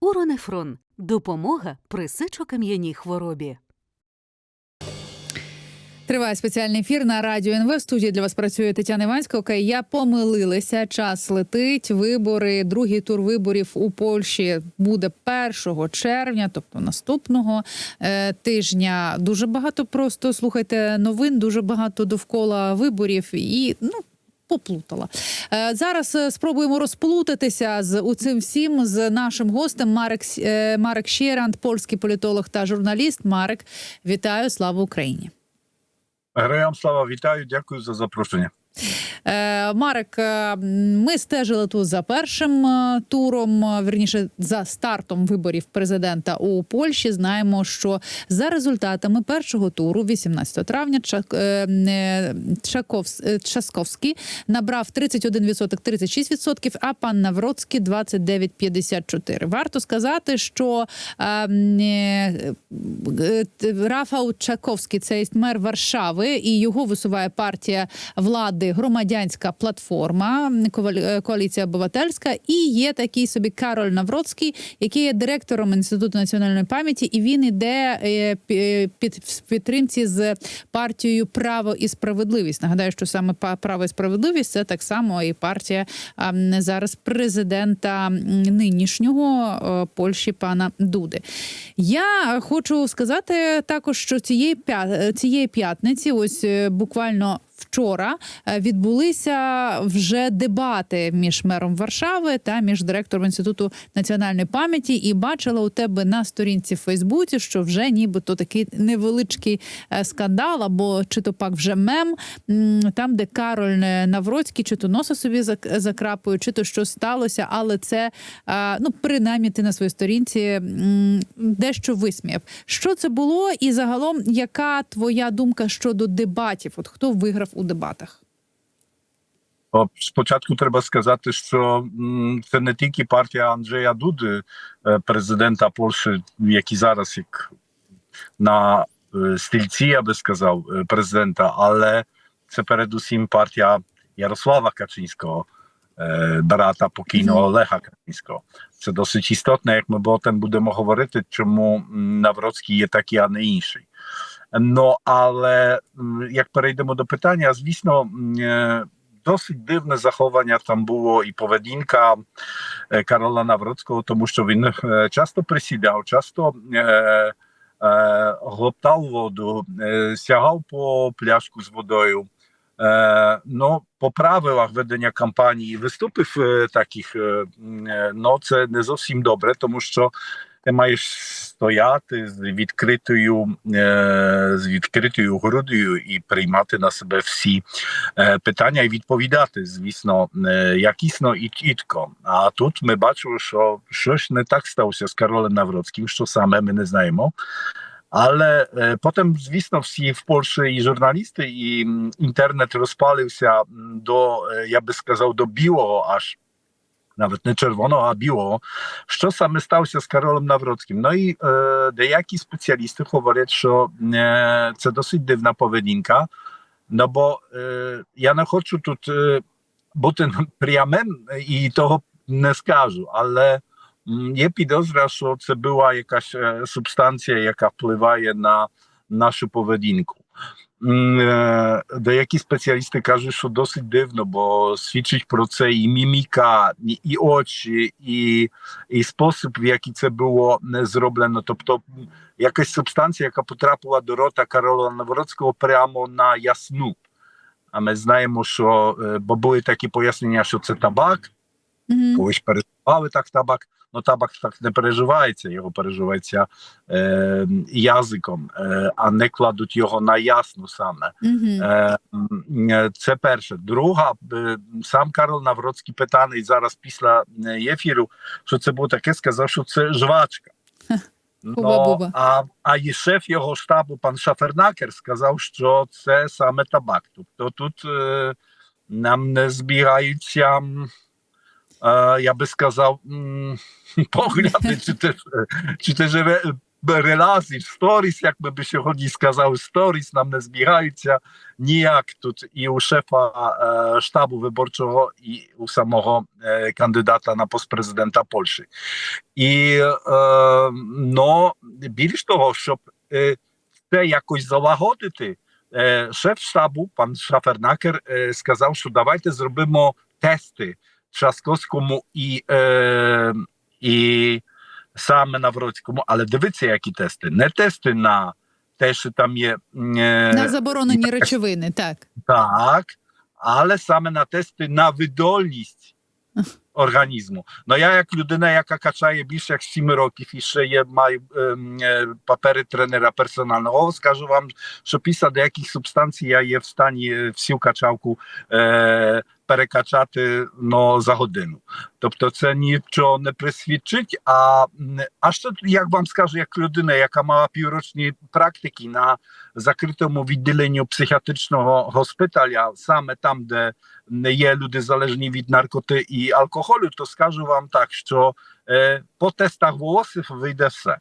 Уронефрон допомога при сечокам'яній хворобі. Триває спеціальний ефір на радіо НВ. В студії для вас працює Тетяна Іванська. Окей, я помилилася. Час летить. Вибори, другий тур виборів у Польщі буде 1 червня, тобто наступного е, тижня. Дуже багато просто слухайте новин, дуже багато довкола виборів і ну. Поплутала Е, зараз. е, Спробуємо розплутатися з у цим всім з нашим гостем Марек е, Марек Щерант, польський політолог та журналіст. Марек, вітаю! Слава Україні! Героям слава вітаю, дякую за запрошення. Е, Марек, е, ми стежили тут за першим е, туром, е, вірніше за стартом виборів президента у Польщі. Знаємо, що за результатами першого туру, 18 травня, Часковський набрав 31%, 36%, а пан Навроцький 29,54%. Варто сказати, що Рафał Чаковський, це мер Варшави, і його висуває партія влади громадянська платформа е, коаліція обивательська. І є такий собі Кароль Навроцький, який є директором інституту національної пам'яті, і він іде е, під в підтримці з партією Право і справедливість. Нагадаю, що саме право і справедливість це так само і партія зараз президента нинішнього е, Польщі пана Дуди. Я хочу сказати також, що цієї п'ятниці, ось е, буквально. Вчора е, відбулися вже дебати між мером Варшави та між директором інституту національної пам'яті, і бачила у тебе на сторінці в Фейсбуці, що вже нібито такий невеличкий е, скандал, або чи то пак вже мем, там, де Кароль е, Навроцький, чи то носа собі зак- закрапує, чи то щось сталося, але це ну принаймні ти на своїй сторінці дещо висміяв. Що це було, і загалом, яка твоя думка щодо дебатів? От хто виграв у дебатах? Спочатку треба сказати, що це не тільки партія Анджея Дуди, е, президента Польщі, який зараз як на е, стільці, я би сказав, е, президента, але це передусім партія Ярослава е, брата покійного Олега Качинського. Це досить істотно, як ми потім будемо говорити, чому Навроцький є такий, а не інший. Ну, але як перейдемо до питання, звісно, е, досить дивне заховання там було і поведінка е, Карола Навроцького, тому що він е, часто присідав, часто е, глотав воду, сягав по пляшку з водою. Ну, по правилах ведення кампанії виступів е, таких, ну це не зовсім добре, тому що ти маєш стояти з відкритою, е, з відкритою грудою і приймати на себе всі е, питання і відповідати, звісно, е, якісно і чітко. А тут ми бачимо, що щось не так сталося з Каролем Навроцьким, що саме ми не знаємо. Е, потім, звісно, всі в Польщі і журналісти, і м, інтернет розпалився м, до, е, я би сказав, до білого аж. Навіть не червоного, а білого, що саме сталося з Каролем Навроцьким. Ну і е, деякі спеціалісти говорять, що е, це досить дивна поведінка, no bo е, я не хочу тут е, бути прямим і того не скажу, але м, є підозра, що це була якась е, субстанція, яка впливає на нашу поведінку. М, е, Деякі спеціалісти кажуть, що досить дивно, бо свідчить про це і міміка, і, і очі, і, і спосіб, в який це було не зроблено. Тобто м, якась субстанція, яка потрапила до рота Карола Навроцького прямо на ясну. А ми знаємо, що е, бо були такі пояснення, що це табак, Мгм. колись Переживали так табак. Ну, табак так не переживається, його переживається е, язиком, е, а не кладуть його на ясну саме. Е, м, е, Це перше. Друга, е, сам Карл Навроцький питаний зараз після е, ефіру, що це було таке, сказав, що це жвачка. Хуба-буба. а, а і шеф його штабу, пан Шафернакер, сказав, що це саме табак. Тобто тут е, нам не збігаються, я би сказав, погляди, чи ти, чи ти живе релази, сторіс, як би сьогодні сказали, сторіс нам не збігаються ніяк тут і у шефа е, штабу виборчого, і у самого е, кандидата на пост президента Польщі. І е, ну, більш того, щоб це якось залагодити, шеф штабу, пан Шафернакер, сказав, що давайте зробимо тести Трzaskowському і, е, і саме Навроцькому, але дивіться, які тести. Не тести на те, що там є е, На заборонені речовини, так. так, але саме на тести на видольність організму. Ну я як людина, яка качає більше як 7 років і ще є маю ем, е, папери тренера персонального, скажу вам, що після деяких субстанцій я є в стані е, всю качалку е, перекачати ну, за годину. Тобто це нічого не присвідчить. А, а ще як вам скажу, як людина, яка мала піврочні практики на закритому відділенню психіатричного госпіталя, саме там, де не є люди залежні від наркоти і алкоголю, то скажу вам так, що е, по тестах волосів вийде все.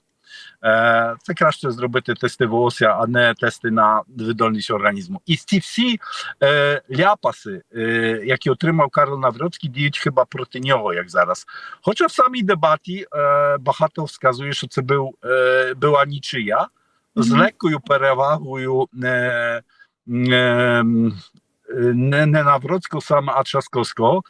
Е, це краще зробити тести волосся, а не тести на видольність організму. І ці всі е, ляпаси, е, які отримав Карл Навроцький, діють хіба проти нього, як зараз. Хоча в самій дебаті е, багато вказує, що це був, е, була нічия з легкою перевагою е, е, не, не Навроцького саме, а Трzaskowskiego.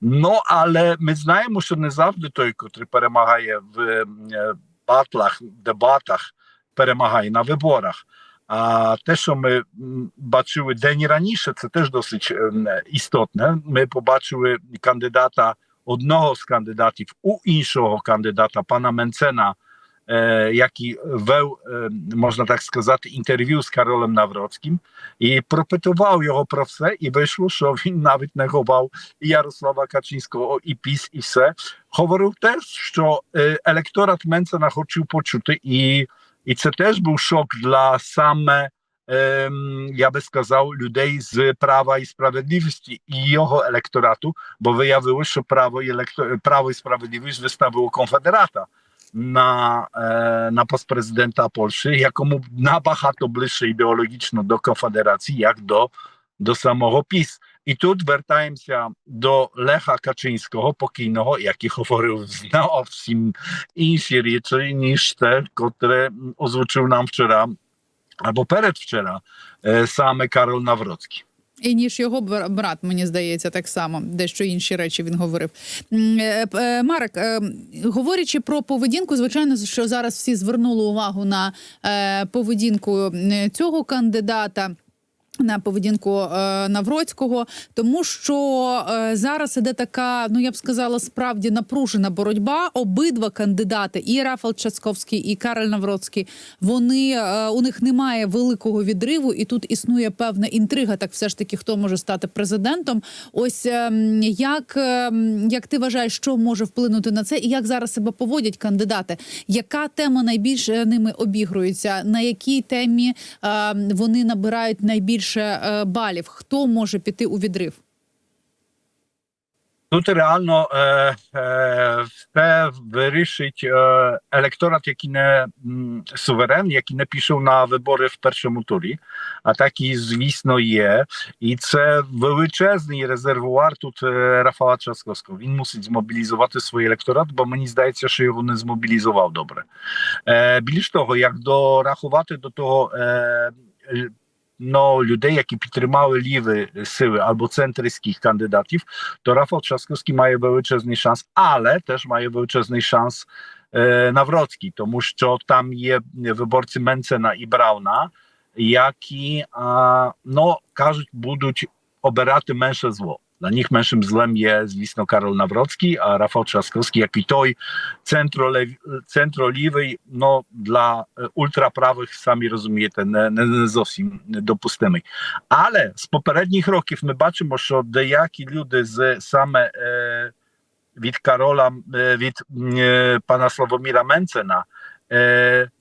Ну, але ми знаємо, що не завжди той, котрий перемагає в е, батлах, дебатах, перемагає на виборах. А те, що ми м, бачили день раніше, це теж досить ем, істотне. Ми побачили кандидата, одного з кандидатів у іншого кандидата, пана Менцена, е, який вел, е, можна так сказати, інтерв'ю з Каролем Навроцьким і пропитував його про все, і вийшло, що він навіть не ховав і Ярослава Качинського, і ПІС, і все. Говорив теж, що е, електорат Менцена хотів почути, і, і це теж був шок для саме, ем, я би сказав, людей з Права і Справедливості і його електорату, бо виявилося, що Право і, електор... Право і Справедливість виставило конфедерата на, е, на пост президента Польщі, якому набагато ближче ідеологічно до конфедерації, як до, до самого ПІС. І тут вертаємося до Леха Качинського, покійного, який говорив зовсім інші речі, ніж те, котре м, озвучив нам вчора або передвчора е, саме Карол Навроцький. І ніж його брат, мені здається, так само, дещо інші речі він говорив. Е, е, Марек, е, говорячи про поведінку, звичайно, що зараз всі звернули увагу на поведінку цього кандидата. На поведінку е, Навроцького, тому що е, зараз іде така, ну я б сказала, справді напружена боротьба. Обидва кандидати, і Рафал Часковський, і Кароль Навроцький, вони е, у них немає великого відриву, і тут існує певна інтрига. Так, все ж таки, хто може стати президентом. Ось е, як, е, як ти вважаєш, що може вплинути на це, і як зараз себе поводять кандидати? Яка тема найбільше ними обігрується? На якій темі е, вони набирають найбільше е, балів? Хто може піти у відрив? Тут реально е, е, все вирішить е, електорат, який не м, суверен, який не пішов на вибори в першому турі, а такий, звісно, є. І це величезний резервуар тут е, Рафала Трzaskowskiego. Він мусить змобілізувати свій електорат, бо мені здається, що його не змобілізував добре. Е, більш того, як дорахувати до того. Е, Ну, людей, які підтримали ліві сили або центристських кандидатів, то Rafał Trzaskowski має величезний шанс, але теж має величезний шанс е, Навроцький, тому що там є виборці Менцена і Брауна, які, а, ну, кажуть, будуть обирати менше зло. Dla nich меншим злем є, звісно, Карол Навроцький, а Рафал Трzaskowski, як і той центролев- центролівий, ну, для е, ультраправих, самі розумієте, не, не, не зовсім недопустимий. Але з попередніх років ми бачимо, що деякі люди з саме е, від Карола, е, від е, пана Славоміра Менцена Е,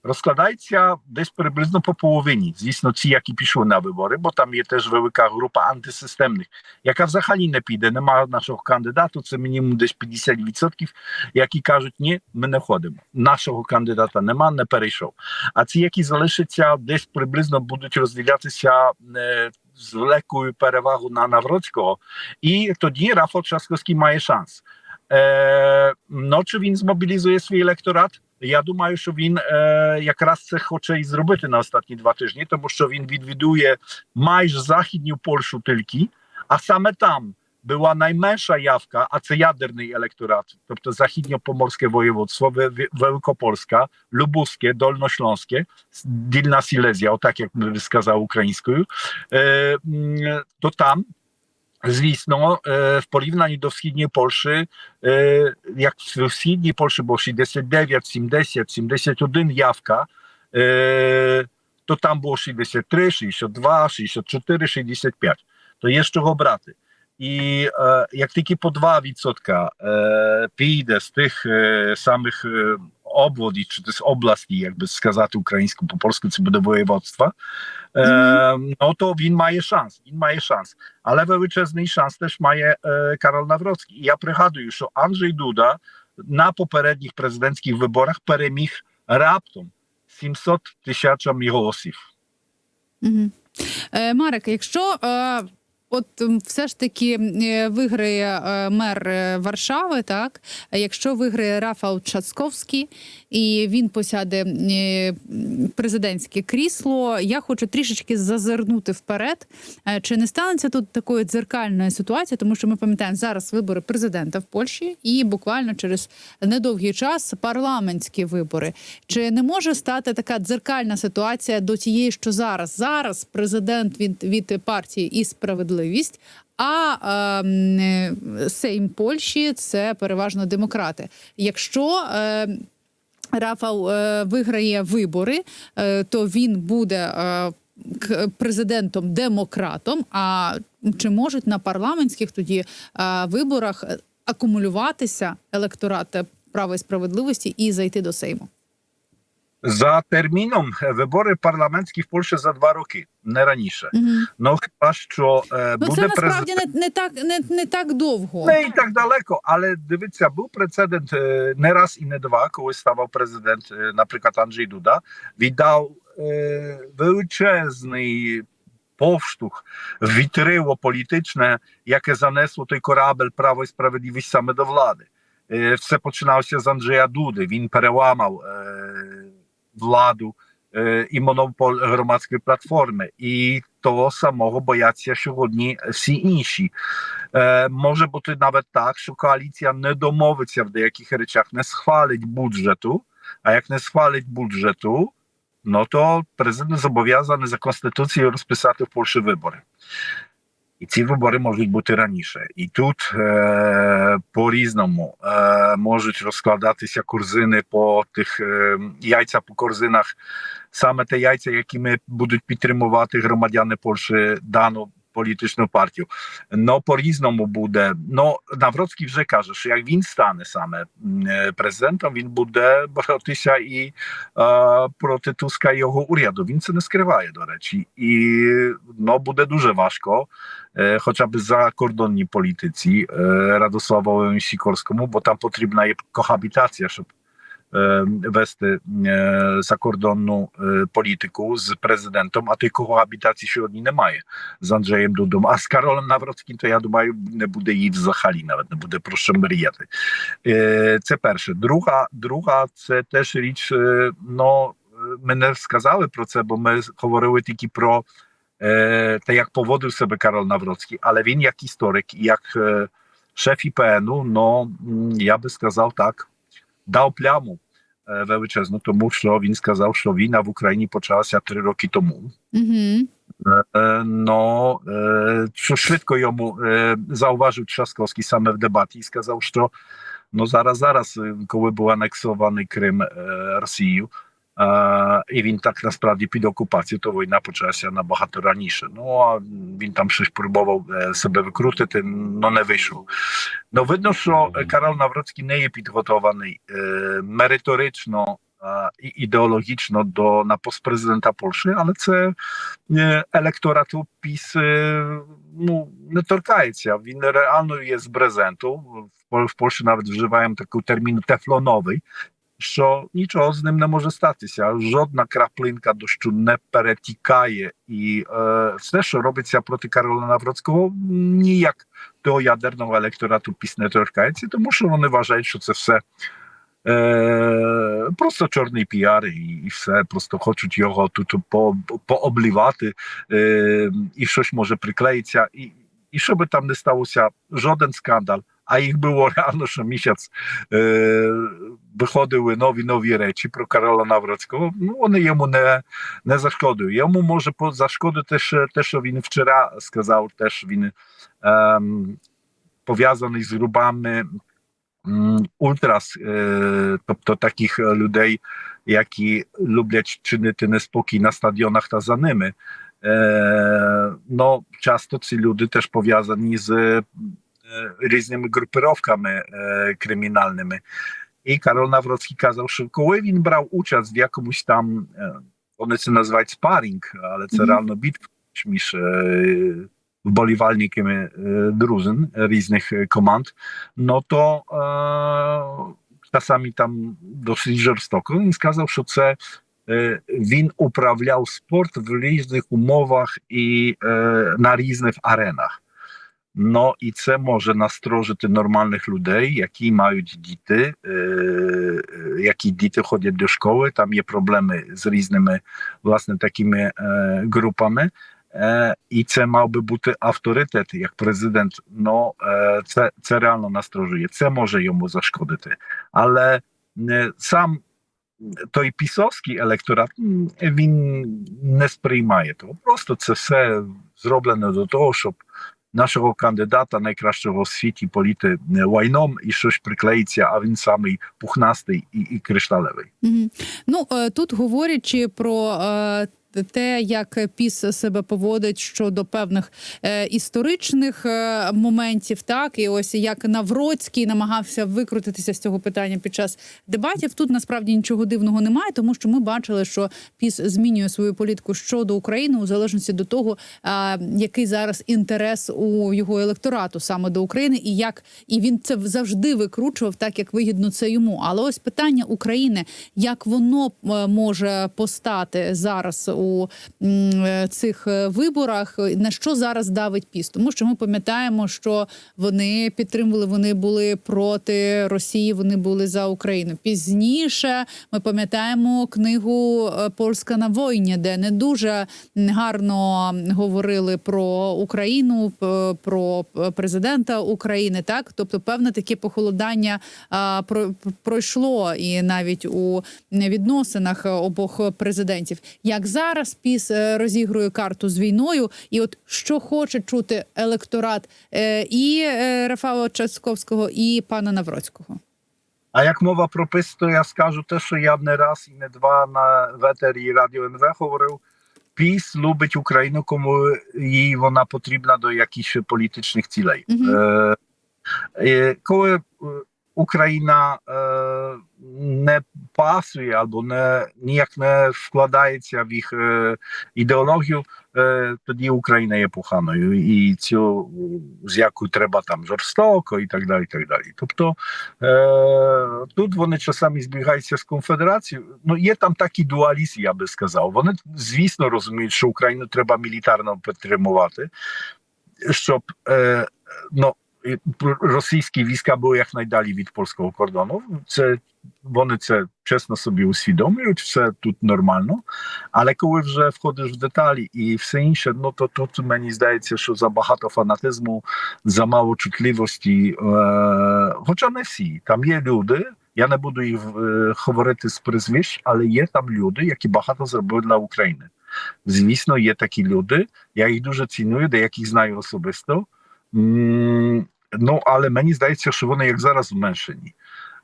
розкладається десь приблизно по половині. Звісно, ці, які пішли на вибори, бо там є теж велика група антисистемних, яка взагалі не піде. Немає нашого кандидату. Це мінімум десь 50%, які кажуть, ні, ми не ходимо. Нашого кандидата нема, не перейшов. А ці, які залишаться, десь приблизно будуть розділятися е, з великою перевагою на Навроцького, і тоді Рафал Трzaskowski має шанс. Е, ну, чи він змобілізує свій електорат? Я думаю, що він е, якраз це хоче і зробити на останні два тижні, тому що він відвідує майже західню Польщу тільки, а саме там була найменша явка, а це ядерний електорат, тобто західньопоморське воєводство, Wi- Wi- Wielkopolska, Lubuskie, Dolnośląskie, Dilna Silesia, o tak jak bym сказав українською, е, м, то там Звісно, в порівнянні до східної Польщі, як в східній Польщі було 69, 70, 71 явка, то там було 63, 62, 64, 65. То є з чого брати. І як тільки по 2% е, піде з тих самих е, обводів, чи з області, як би сказати українською, по польську це буде воєводства, е, ну то він має шанс. Він має шанс. Але величезний шанс теж має е, Карол Навроцький. І я пригадую, що Анджей Дуда на попередніх президентських виборах переміг раптом 700 тисячами голосів. Угу. Е, Марик, якщо е, от все ж таки е, виграє е, мер е, Варшави, так якщо виграє Рафал Чацковський і він посяде президентське крісло, я хочу трішечки зазирнути вперед. Чи не станеться тут такої дзеркальної ситуації, тому що ми пам'ятаємо зараз вибори президента в Польщі і буквально через недовгий час парламентські вибори. Чи не може стати така дзеркальна ситуація до тієї, що зараз? Зараз президент від, від партії і справедливість. А ем, е, Сейм Польщі це переважно демократи. Якщо е, Рафал е, виграє вибори, е, то він буде е, президентом демократом. А чи можуть на парламентських тоді е, виборах е, акумулюватися електорат права і справедливості і зайти до Сейму? За терміном е, вибори парламентські в Польщі за два роки, не раніше. Угу. Ну хіба що е, Ну буде це насправді президент. не, не так не, не так довго. Не і так далеко, але дивіться, був прецедент е, не раз і не два, коли ставав президент, е, наприклад, Анджей Дуда, віддав е, величезний повштовх, вітрило політичне, яке занесло той корабель Право і справедливість саме до влади. Е, все починалося з Анджея Дуди. Він переламав е, владу е, і монопол громадської платформи. І того самого бояться сьогодні всі інші. Е, може бути навіть так, що коаліція не домовиться в деяких речах, не схвалить бюджету. А як не схвалить бюджету, ну то президент зобов'язаний за конституцією розписати в Польщі вибори. І ці вибори можуть бути раніше. І тут е, по-різному е, можуть розкладатися корзини по тих е, яйця по корзинах, саме те яйця, якими будуть підтримувати громадяни Польщі дану політичну партію. Ну по-різному буде. Ну Навроцький вже каже, що як він стане саме м, е, президентом, він буде боротися і е, проти Туска і його уряду. Він це не скриває, до речі, і ну буде дуже важко. е, Хоча б закордонній політиці е, Радославовому Сікорському, бо там потрібна є кохабітація, щоб е, вести е, закордонну е, політику з президентом, а тої кохабітації сьогодні немає з Анджеєм Дудом. А з Каролем Навроцьким, то я думаю, не буде її взагалі, навіть не буде про що мріяти. Е, Це перше. Друга, друга це теж річ. е, Ну е, ми не сказали про це, бо ми говорили тільки про е, те, як поводив себе Карол Навроцький, але він як історик, і як е, шеф ІПНу, ну м, я би сказав так, дав пляму е, величезну, тому що він сказав, що війна в Україні почалася три роки тому. Угу. Е, No, е, що швидко йому е, зауважив Трzaskowski саме в дебаті і сказав, що ну зараз, зараз, е, коли був анексований Крим е, Росією, е, і він так насправді під окупацією, то війна почалася набагато раніше. Ну а він там щось пробував е, себе викрутити, але не вийшов. Ну видно, що Карол Навроцький не є підготований е, мериторично е, і- ідеологічно до на пост президента Польщі, але це е, електорату ПІС е, ну, не торкається. Він реально є з брезенту. В, Пол- в Польщі навіть вживаємо таку термін тефлоновий. Що нічого з ним не може статися, жодна краплинка дощу не перетікає, і е, все, що робиться проти Карола Навроцького, ніяк до ядерного електорату піс не торкається, тому що вони вважають, що це все е, просто чорний піар, і, і все, просто хочуть його тут по, пооблівати, е, і щось може приклеїться. І, і що би там не сталося, жоден скандал. А їх було реально, що місяць е, виходили нові нові речі про Карола Навроцького. Ну вони йому не, не зашкодили. Йому може по- зашкодити ще те, що він вчора сказав, теж він ем, пов'язаний з групами м, ультрас, е, тобто таких е, людей, які люблять чинити неспокій на стадіонах та за ними. Е, no, часто ці люди теж пов'язані з е, різними групировками е, кримінальними. І Карол Навроцький казав, що коли він брав участь в якомусь там, е, вони це називають спарінг, але це Мгм. реально битва між е, вболівальниками е, дружин різних е, команд, no to е, czasami там досить жорстоко. Він сказав, що це е, він управляв спорт в різних умовах і е, на різних аренах. No i це може насторожити нормальних людей, які мають діти, е, е, які діти ходять до школи, там є проблеми з різними власне такими е, групами. Е, і це мав би бути авторитет як президент. Ну е, це, це реально насторожує. Це може йому зашкодити. Але е, сам той пісовський електорат м, він не сприймає того. Просто це все зроблено до того, щоб нашого кандидата найкращого в світі політи лайном і щось приклеїться, а він самий пухнастий і, і кришталевий. Угу. Ну тут говорячи про. Те, як піс себе поводить щодо певних е, історичних е, моментів, так і ось як Навроцький намагався викрутитися з цього питання під час дебатів. Тут насправді нічого дивного немає, тому що ми бачили, що піс змінює свою політику щодо України у залежності до того, який зараз інтерес у його електорату саме до України, і як і він це завжди викручував, так як вигідно це йому. Але ось питання України, як воно е, може постати зараз у м, е, цих е, виборах, на що зараз давить піс? Тому що ми пам'ятаємо, що вони підтримували, вони були проти Росії, вони були за Україну. Пізніше ми пам'ятаємо книгу е, Польська на війні, де не дуже гарно говорили про Україну, про президента України. Так, тобто, певне таке похолодання про, пройшло і навіть у відносинах обох президентів. Як зараз піс е, розігрує карту з війною, і от що хоче чути електорат е, і е, Рафала Часковського, і пана Навроцького. А як мова про пис, то я скажу те, що я не раз і не два на ветері Радіо НВ говорив. Піс любить Україну, кому їй вона потрібна до якихось політичних цілей. Коли Україна е, не пасує або не ніяк не вкладається в їх е, ідеологію, е, тоді Україна є поганою, і цю з яку треба там жорстоко і так далі. І так далі. Тобто е, тут вони часами збігаються з конфедерацією. Ну є там такий дуалізм, я би сказав. Вони звісно розуміють, що Україну треба мілітарно підтримувати, щоб ну, і російські війська були якнайдалі від польського кордону. Це вони це чесно собі усвідомлюють, все тут нормально. Але коли вже входиш в деталі і все інше, ну то тут мені здається, що забагато фанатизму, замало чутливості. Е, хоча не всі. Там є люди. Я не буду їх е, говорити з прізвищ, але є там люди, які багато зробили для України. Звісно, є такі люди. Я їх дуже ціную, деяких знаю особисто. М, Ну, але мені здається, що вони як зараз зменшені.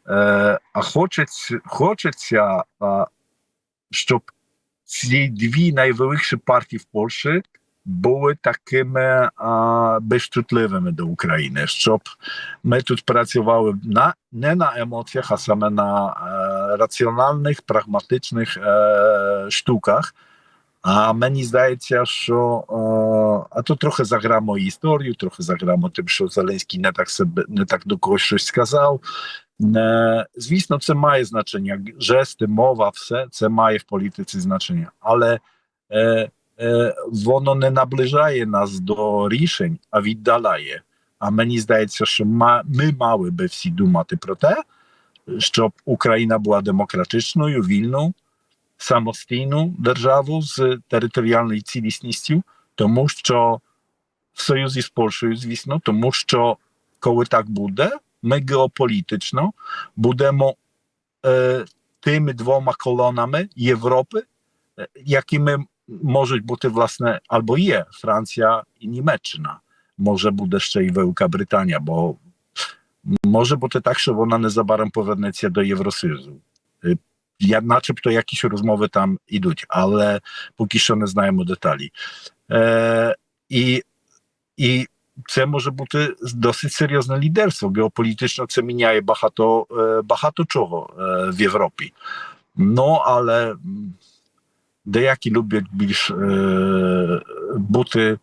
Е, а хочеться, хочеться а, щоб ці дві найвеликші партії в Польщі були такими а, безчутливими до України, щоб ми тут працювали на не на емоціях, а саме на е, раціональних, прагматичних е, штуках. А мені здається, що е, а то трохи заграмо історію, трохи заграмо тим, що Зеленський не так себе не так до когось щось сказав. Е, звісно, це має значення. Жести, мова, все це має в політиці значення, але е, е, воно не наближає нас до рішень, а віддаляє. А мені здається, що ма, ми мали би всі думати про те, щоб Україна була демократичною, вільною, самостійну державу з територіальною цілісністю, тому що в союзі з Польщею, звісно, тому що коли так буде, ми геополітично будемо е, тими двома колонами Європи, е, якими можуть бути власне або є Франція і Німеччина. Може буде ще й Велика Британія, бо може бути так, що вона незабаром повернеться до Євросоюзу. Е, Я, начебто якісь розмови там ідуть, але поки що не знаємо деталі. Е, і, і це може бути досить серйозне лідерство. Геополітично це міняє багато, е, багато чого е, в Європі. Ну, але м, деякі люблять більш е, бути,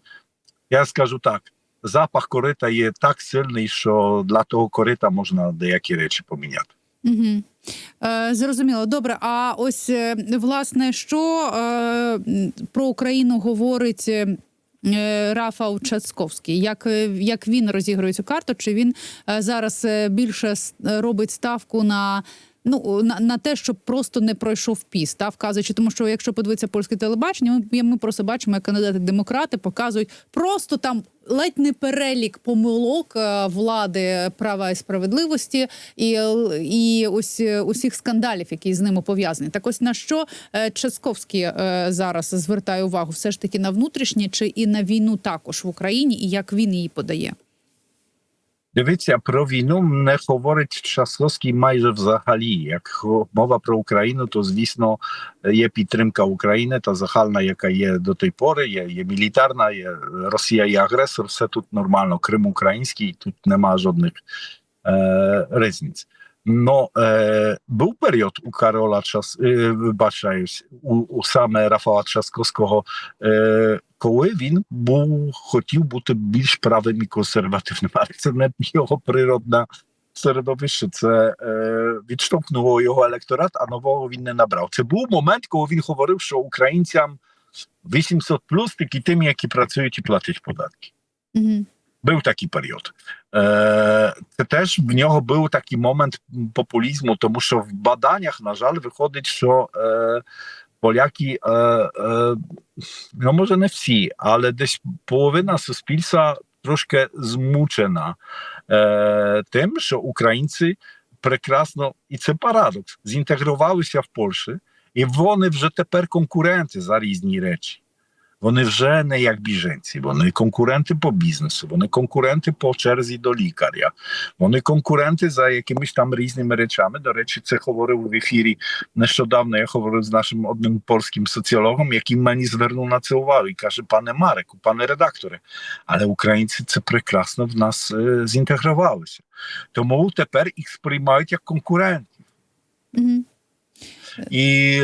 я скажу так, запах корита є так сильний, що для того корита можна деякі речі поміняти. Угу. Е, зрозуміло. Добре. А ось е, власне, що е, про Україну говорить. е, Рафал Чацковський, як, е, як він розігрує цю карту? Чи він е, зараз е, більше робить ставку на, ну, на, на те, щоб просто не пройшов піс, та вказуючи, тому що якщо подивитися польське телебачення, ми, ми просто бачимо, як кандидати демократи показують просто там ледь не перелік помилок е, влади права і справедливості і, і ось е, усіх скандалів, які з ними пов'язані. Так ось на що е, Часковський зараз звертає увагу? Все ж таки на внутрішнє чи і на війну також в Україні, і як він її подає? Дивіться, про війну не говорить Часовський майже взагалі. Як мова про Україну, то звісно є підтримка України, та загальна, яка є до тої пори, є, є мілітарна, є Росія є агресор, все тут нормально. Крим український, тут нема жодних е, різниць. Е, був період у Карола Час, е, вибачаюсь, у, у саме Рафала Часковського, е, коли він був хотів бути більш правим і консервативним, але це не його природне середовище. Це е, відштовхнуло його електорат, а нового він не набрав. Це був момент, коли він говорив, що українцям 800 плюс тільки тим, які працюють і платять податки. Угу. Був такий період. Це теж в нього був такий момент популізму, тому що в баданнях, на жаль, виходить, що може не всі, але десь половина суспільства трошки змучена тим, що українці прекрасно, і це парадокс, зінтегрувалися в Польщі, і вони вже тепер конкуренти за різні речі. Вони вже не як біженці, вони конкуренти по бізнесу, вони конкуренти по черзі до лікаря, вони конкуренти за якимись там різними речами. До речі, це говорив в ефірі нещодавно. Я говорив з нашим одним польським соціологом, який мені звернув на це увагу і каже: пане Мареку, пане редакторе, але українці це прекрасно в нас е, зінтегрувалися. Тому тепер їх сприймають як конкурентів. Угу. І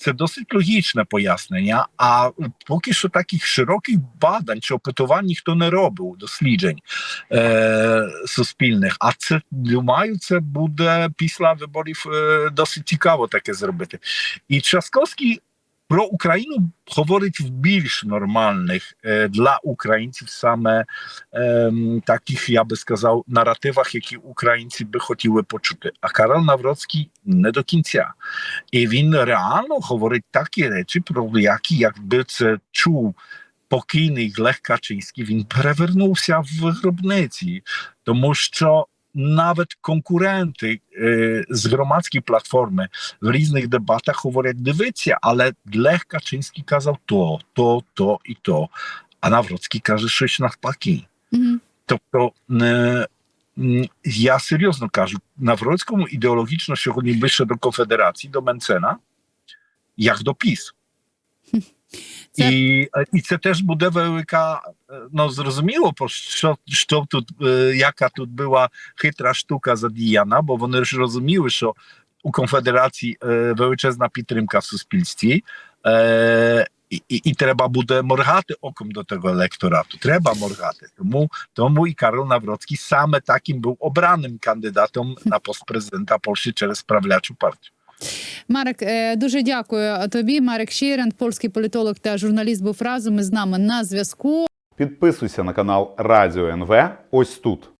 це досить логічне пояснення. А поки що таких широких бадань чи опитувань ніхто не робив досліджень е, суспільних. А це думаю, це буде після виборів е, досить цікаво таке зробити. І Часкowski про Україну говорить в більш для українців саме ем, таких, я би сказав, наративах, які українці би хотіли почути. А Карл Навроцький не до кінця. І він реально говорить такі речі, про які, якби це чув покійний Лех Качинський, він перевернувся в гробниці, тому що nawet konkurenty y, z gromadzkiej platformy w różnych debatach mówią dywicja, ale Lech Kaczyński kazał to, to, to i to, a Nawrocki każe sześć na paki. Mhm. To, to y, y, ja seriozno każę, Nawrocką ideologiczno się wyszedł do Konfederacji, do Mencena, jak do PiS. Mhm. Це- І, е, і це теж буде велика, е, ну зрозуміло, по що, що тут, е, яка тут була хитра штука задіяна, бо вони ж розуміли, що у конфедерації е, величезна підтримка в суспільстві. Е, і, і, і треба буде моргати оком до tego електорату. Треба моргати. Тому, тому і Karol Nawrocki саме таким був обраним кандидатом на пост президента Польщі через правлячу партію. Марик, е, дуже дякую тобі. Марек Шірен, польський політолог та журналіст, був разом із нами на зв'язку. Підписуйся на канал Радіо НВ ось тут.